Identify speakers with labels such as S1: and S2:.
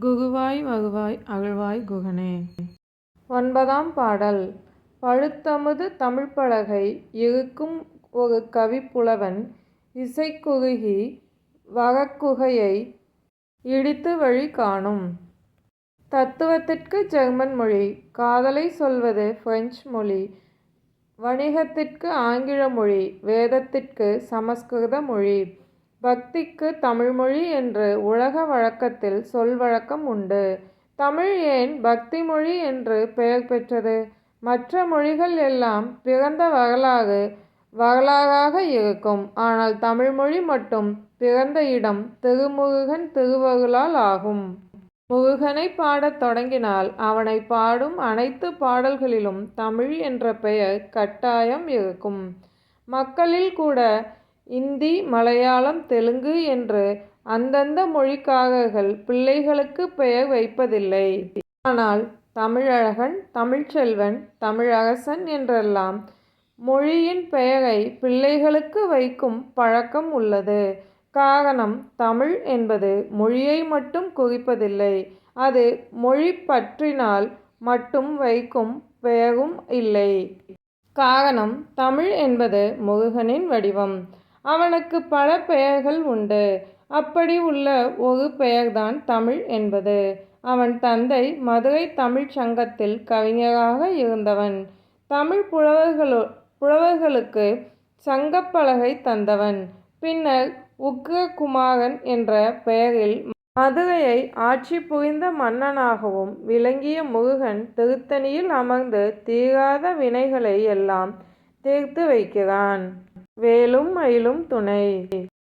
S1: குகுவாய் வகுவாய் அகழ்வாய் குகனே.
S2: ஒன்பதாம் பாடல். பழுத்தமுது தமிழ்ப்பலகை இழுக்கும் ஒரு கவிப்புலவன் இசைக்குறுகி வகக்குகையை இடித்துவழி காணும். தத்துவத்திற்கு ஜெர்மன் மொழி. காதலை சொல்வது பிரெஞ்சு மொழி. வணிகத்திற்கு ஆங்கில மொழி. வேதத்திற்கு சமஸ்கிருத மொழி. பக்திக்கு தமிழ்மொழி என்று உலக வழக்கத்தில் சொல் வழக்கம் உண்டு. தமிழ் ஏன் பக்தி மொழி என்று பெயர் பெற்றது? மற்ற மொழிகள் எல்லாம் பிறந்த வரலாறு வரலாறாக இருக்கும். ஆனால் தமிழ்மொழி மட்டும் பிறந்த இடம் திருமுருகன் திருவருளால் ஆகும். முருகனை பாடத் தொடங்கினால் அவனை பாடும் அனைத்து பாடல்களிலும் தமிழ் என்ற பெயர் கட்டாயம் இருக்கும். மக்களில் கூட இந்தி மலையாளம் தெலுங்கு என்று அந்தந்த மொழிக்காககள் பிள்ளைகளுக்கு பெயர் வைப்பதில்லை. ஆனால் தமிழழகன் தமிழ்ச்செல்வன் தமிழரசன் என்றெல்லாம் மொழியின் பெயரை பிள்ளைகளுக்கு வைக்கும் பழக்கம் உள்ளது. காரணம் தமிழ் என்பது மொழியை மட்டும் குறிப்பதில்லை அது மொழி பற்றினால் மட்டும் வைக்கும் பெயரும் இல்லை. காரணம் தமிழ் என்பது முருகனின் வடிவம். அவனுக்கு பல பெயர்கள் உண்டு. அப்படி உள்ள ஒரு பெயர்தான் தமிழ் என்பது. அவன் தந்தை மதுரை தமிழ்ச் சங்கத்தில் கவிஞராக இருந்தவன். தமிழ் புலவர்களோ புலவர்களுக்கு சங்கப்பலகை தந்தவன். பின்னர் உக்ரகுமாரன் என்ற பெயரில் மதுரையை ஆட்சி புரிந்த மன்னனாகவும் விளங்கிய முருகன் திருத்தணியில் அமர்ந்து தீராத வினைகளை எல்லாம் தீர்த்து வைக்கிறான். வேலும் மயிலும் துணை.